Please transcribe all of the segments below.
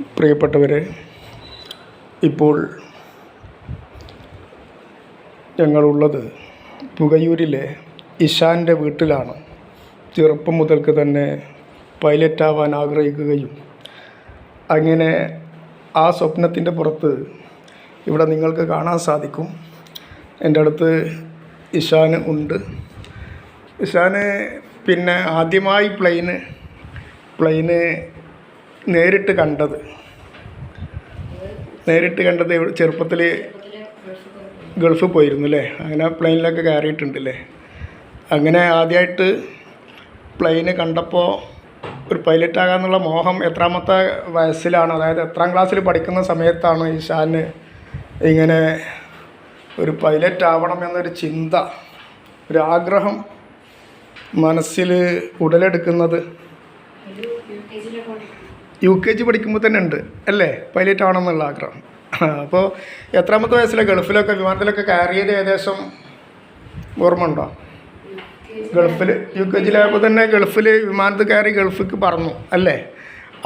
പ്രിയപ്പെട്ടവരെ ഇപ്പോൾ ഞങ്ങളുള്ളത് പുകയൂരിലെ ഇഷാന്റെ വീട്ടിലാണ്. ചെറുപ്പം മുതൽക്ക് തന്നെ പൈലറ്റ് ആവാൻ ആഗ്രഹിക്കുകയും അങ്ങനെ ആ സ്വപ്നത്തിന്റെ പുറത്ത് ഇവിടെ നിങ്ങൾക്ക് കാണാൻ സാധിക്കും. എന്റെ അടുത്ത് ഇഷാൻ ഉണ്ട്. ഇഷാന് പിന്നെ ആദ്യമായി പ്ലെയിന് പ്ലെയിന് നേരിട്ട് കണ്ടത്. നേരിട്ട് കണ്ടത് ചെറുപ്പത്തിൽ ഗൾഫിൽ പോയിരുന്നു അല്ലേ അങ്ങനെ പ്ലെയിനിലൊക്കെ കയറിയിട്ടുണ്ടല്ലേ? അങ്ങനെ ആദ്യമായിട്ട് പ്ലെയിന് കണ്ടപ്പോൾ ഒരു പൈലറ്റ് ആകാന്നുള്ള മോഹം എത്രാമത്തെ വയസ്സിലാണ് അതായത് എത്രാം ക്ലാസ്സിൽ പഠിക്കുന്ന സമയത്താണ് ഇഷാന് ഇങ്ങനെ ഒരു പൈലറ്റ് ആവണം എന്നൊരു ചിന്ത ഒരാഗ്രഹം മനസ്സിൽ ഉടലെടുക്കുന്നത്. യു കെ ജി പഠിക്കുമ്പോൾ തന്നെ ഉണ്ട് അല്ലേ? പൈലറ്റ് ആവണമെന്നുള്ള ആഗ്രഹം. അപ്പോൾ എത്രാമത്തെ വയസ്സിലെ? ഗൾഫിലൊക്കെ വിമാനത്തിലൊക്കെ കയറിയത് ഏകദേശം ഓർമ്മ ഉണ്ടോ ഗൾഫിൽ യു കെ ജിയിലായപ്പോൾ തന്നെ ഗൾഫിൽ വിമാനത്തിൽ കയറി ഗൾഫിക്ക് പറഞ്ഞു അല്ലേ?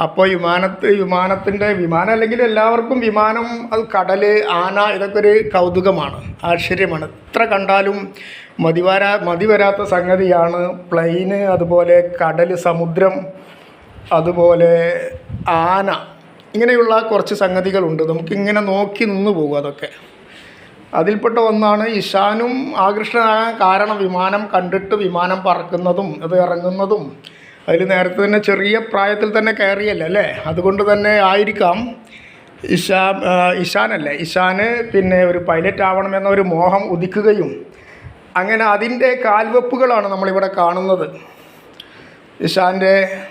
അപ്പോൾ വിമാനത്ത് വിമാനത്തിന്റെ വിമാനം അല്ലെങ്കിൽ എല്ലാവർക്കും വിമാനം അത് കടൽ ആന ഇതൊക്കെ ഒരു കൗതുകമാണ് ആശ്ചര്യമാണ്. എത്ര കണ്ടാലും മതിവരാ മതി വരാത്ത സംഗതിയാണ്. പ്ലെയിന് അതുപോലെ കടൽ സമുദ്രം അതുപോലെ ആന ഇങ്ങനെയുള്ള കുറച്ച് സംഗതികളുണ്ട്. നമുക്കിങ്ങനെ നോക്കി നിന്ന് പോകും അതൊക്കെ. അതിൽപ്പെട്ട ഒന്നാണ് ഇഷാനും ആകൃഷ്ടനാകാൻ കാരണം വിമാനം കണ്ടിട്ട് വിമാനം പറക്കുന്നതും അത് ഇറങ്ങുന്നതും. അതിൽ നേരത്തെ തന്നെ ചെറിയ പ്രായത്തിൽ തന്നെ കയറിയല്ല അല്ലേ? അതുകൊണ്ട് തന്നെ ആയിരിക്കാം. ഇഷാ ഇഷാനല്ലേ? ഇഷാന് പിന്നെ ഒരു പൈലറ്റ് ആവണമെന്ന ഒരു മോഹം ഉദിക്കുകയും അങ്ങനെ അതിന്റെ കാൽവെപ്പുകളാണ് നമ്മളിവിടെ കാണുന്നത്. ഇഷാന്റെ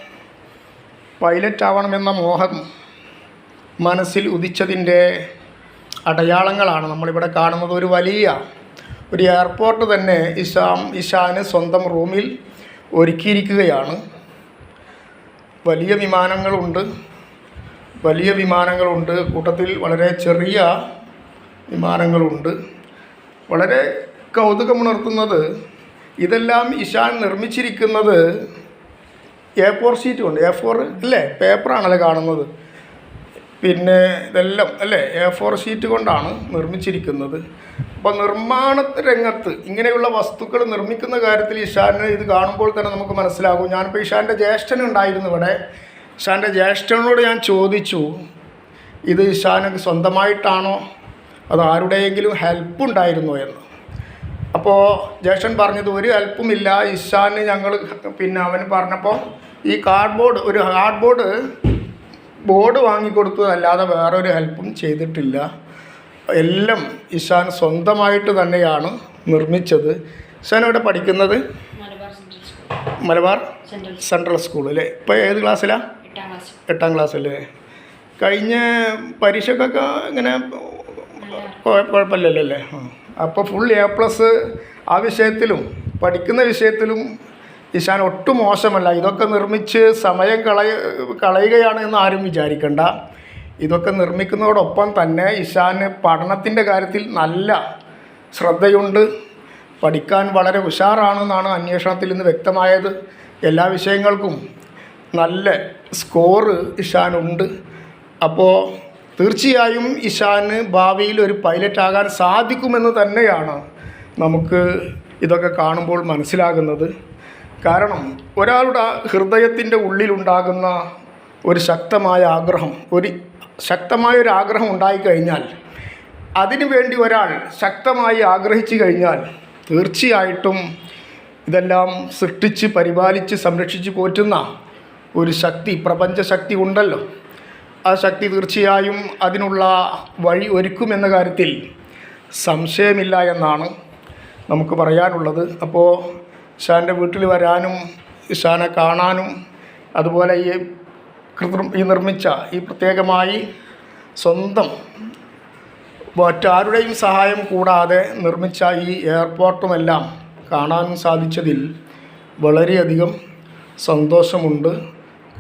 പൈലറ്റ് ആവണമെന്ന മോഹം മനസ്സിൽ ഉദിച്ചതിന്റെ അടയാളങ്ങളാണ് നമ്മളിവിടെ കാണുന്നത്. ഒരു വലിയ ഒരു എയർപോർട്ട് തന്നെ ഇഷാം ഇഷാന് സ്വന്തം റൂമിൽ ഒരുക്കിയിരിക്കുകയാണ്. വലിയ വിമാനങ്ങളുണ്ട് വലിയ വിമാനങ്ങളുണ്ട്. കൂട്ടത്തിൽ വളരെ ചെറിയ വിമാനങ്ങളുണ്ട്. വളരെ കൗതുകമുണർത്തുന്നത് ഇതെല്ലാം ഇഷാൻ നിർമ്മിച്ചിരിക്കുന്നത് എ ഫോർ ഷീറ്റ് ഉണ്ട്. എ ഫോർ അല്ലേ? പേപ്പറാണല്ലോ കാണുന്നത്. പിന്നെ ഇതെല്ലാം അല്ലേ? എ ഫോർ ഷീറ്റ് കൊണ്ടാണ് നിർമ്മിച്ചിരിക്കുന്നത്. അപ്പോൾ നിർമ്മാണ രംഗത്ത് ഇങ്ങനെയുള്ള വസ്തുക്കൾ നിർമ്മിക്കുന്ന കാര്യത്തിൽ ഇഷാന് ഇത് കാണുമ്പോൾ തന്നെ നമുക്ക് മനസ്സിലാകും. ഞാനിപ്പോൾ ഇഷാന്റെ ജ്യേഷ്ഠൻ ഉണ്ടായിരുന്നു ഇവിടെ. ഇഷാന്റെ ജ്യേഷ്ഠനോട് ഞാൻ ചോദിച്ചു ഇത് ഇഷാന് സ്വന്തമായിട്ടാണോ? അത് ആരുടെയെങ്കിലും ഹെൽപ്പ് ഉണ്ടായിരുന്നോ എന്ന്? അപ്പോൾ ജ്യേഷ്ഠൻ പറഞ്ഞത് ഒരു ഹെൽപ്പും ഇല്ല. ഇഷാന് ഞങ്ങൾ പിന്നെ അവൻ പറഞ്ഞപ്പോൾ ഈ കാർഡ്ബോർഡ് ഒരു ഹാർഡ് ബോർഡ് വാങ്ങിക്കൊടുത്തതല്ലാതെ വേറൊരു ഹെൽപ്പും ചെയ്തിട്ടില്ല. എല്ലാം ഇഷാൻ സ്വന്തമായിട്ട് തന്നെയാണ് നിർമ്മിച്ചത്. ഇഷാൻ ഇവിടെ പഠിക്കുന്നത്? Malabar central school. അല്ലേ? ഇപ്പോൾ ഏത് ക്ലാസ്സിലാണ് എട്ടാം ക്ലാസ്. അല്ലേ? കഴിഞ്ഞ പരീക്ഷക്കൊക്കെ ഇങ്ങനെ കുഴ- കുഴപ്പമില്ലല്ലോ അല്ലേ? അപ്പോൾ ഫുൾ എ പ്ലസ് ആ വിഷയത്തിലും പഠിക്കുന്ന വിഷയത്തിലും ഇഷാൻ ഒട്ടും മോശമല്ല. ഇതൊക്കെ നിർമ്മിച്ച് സമയം കളയ കളയുകയാണ് എന്ന് ആരും വിചാരിക്കണ്ട. ഇതൊക്കെ നിർമ്മിക്കുന്നതോടൊപ്പം തന്നെ ഇഷാന് പഠനത്തിന്റെ കാര്യത്തിൽ നല്ല ശ്രദ്ധയുണ്ട്. പഠിക്കാൻ വളരെ ഉഷാറാണെന്നാണ് അന്വേഷണത്തിൽ നിന്ന് വ്യക്തമായത്. എല്ലാ വിഷയങ്ങൾക്കും നല്ല സ്കോറ് ഇഷാനുണ്ട് അപ്പോൾ തീർച്ചയായും ഇഷാന് ഭാവിയിൽ ഒരു പൈലറ്റ് ആകാൻ സാധിക്കുമെന്ന് തന്നെയാണ് നമുക്ക് ഇതൊക്കെ കാണുമ്പോൾ മനസ്സിലാകുന്നത്. കാരണം ഒരാളുടെ ഹൃദയത്തിന്റെ ഉള്ളിലുണ്ടാകുന്ന ഒരു ശക്തമായ ആഗ്രഹം ഒരു ശക്തമായ ഒരു ആഗ്രഹം ഉണ്ടായിക്കഴിഞ്ഞാൽ അതിനു വേണ്ടി ഒരാൾ ശക്തമായി ആഗ്രഹിച്ചു കഴിഞ്ഞാൽ തീർച്ചയായിട്ടും ഇതെല്ലാം സൃഷ്ടിച്ച് പരിപാലിച്ച് സംരക്ഷിച്ച് പോറ്റുന്ന ഒരു ശക്തി പ്രപഞ്ച ശക്തി ഉണ്ടല്ലോ. ആ ശക്തി തീർച്ചയായും അതിനുള്ള വഴി ഒരുക്കുമെന്ന കാര്യത്തിൽ സംശയമില്ല എന്നാണ് നമുക്ക് പറയാനുള്ളത്. അപ്പോൾ ഇഷാന്റെ വീട്ടിൽ വരാനും ഇഷാനെ കാണാനും അതുപോലെ ഈ കൃത്രിം ഈ നിർമ്മിച്ച ഈ പ്രത്യേകമായി സ്വന്തം മറ്റാരുടെയും സഹായം കൂടാതെ നിർമ്മിച്ച ഈ എയർപോർട്ടുമെല്ലാം കാണാൻ സാധിച്ചതിൽ വളരെയധികം സന്തോഷമുണ്ട്.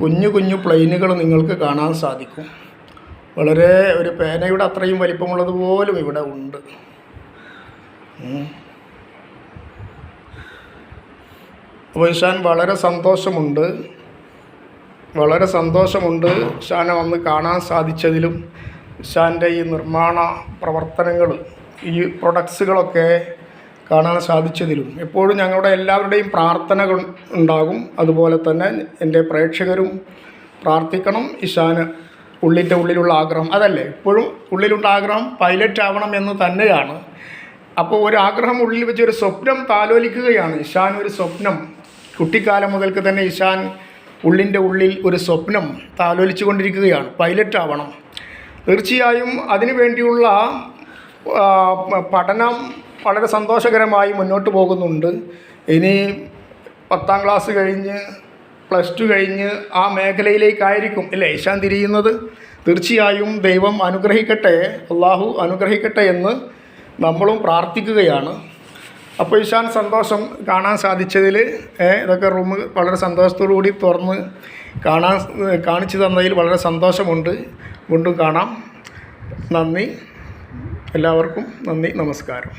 കുഞ്ഞു കുഞ്ഞു പ്ലെയിനുകൾ നിങ്ങൾക്ക് കാണാൻ സാധിക്കും. വളരെ ഒരു പേനയുടെ അത്രയും വലിപ്പമുള്ളത് പോലും ഇവിടെ ഉണ്ട്. അപ്പോൾ ഷാൻ വളരെ സന്തോഷമുണ്ട്. വളരെ സന്തോഷമുണ്ട് ഷാനെ വന്ന് കാണാൻ സാധിച്ചതിലും ഷാന്റെ ഈ നിർമ്മാണ പ്രവർത്തനങ്ങൾ ഈ പ്രൊഡക്ട്സുകളൊക്കെ കാണാൻ സാധിച്ചതിലും. എപ്പോഴും ഞങ്ങളുടെ എല്ലാവരുടെയും പ്രാർത്ഥനകൾ ഉണ്ടാകും. അതുപോലെ തന്നെ എന്റെ പ്രേക്ഷകരും പ്രാർത്ഥിക്കണം ഇഷാന് ഉള്ളിന്റെ ഉള്ളിലുള്ള ആഗ്രഹം. അതല്ലേ? എപ്പോഴും ഉള്ളിലുള്ള ആഗ്രഹം പൈലറ്റ് ആവണം എന്ന് തന്നെയാണ്. അപ്പോൾ ഒരു ആഗ്രഹം ഉള്ളിൽ വെച്ച് ഒരു സ്വപ്നം താലോലിക്കുകയാണ്. ഇഷാൻ ഒരു സ്വപ്നം. കുട്ടിക്കാലം മുതൽക്ക് തന്നെ ഇഷാൻ ഉള്ളിന്റെ ഉള്ളിൽ ഒരു സ്വപ്നം താലോലിച്ചു കൊണ്ടിരിക്കുകയാണ് പൈലറ്റ് ആവണം. തീർച്ചയായും അതിനു വേണ്ടിയുള്ള പഠനം വളരെ സന്തോഷകരമായി മുന്നോട്ട് പോകുന്നുണ്ട്. ഇനി പത്താം ക്ലാസ് കഴിഞ്ഞ് പ്ലസ് ടു കഴിഞ്ഞ് ആ മേഖലയിലേക്കായിരിക്കും അല്ലേ ഇഷാൻ തിരിയുന്നത്? തീർച്ചയായും ദൈവം അനുഗ്രഹിക്കട്ടെ അള്ളാഹു അനുഗ്രഹിക്കട്ടെ എന്ന് നമ്മളും പ്രാർത്ഥിക്കുകയാണ്. അപ്പോൾ ഇഷാൻ സന്തോഷം കാണാൻ സാധിച്ചതിൽ ഇതൊക്കെ റൂം വളരെ സന്തോഷത്തോടു കൂടി തുറന്ന് കാണാൻ കാണിച്ചു തന്നതിൽ വളരെ സന്തോഷമുണ്ട്. വീണ്ടും കാണാം. നന്ദി. എല്ലാവർക്കും നന്ദി. നമസ്കാരം.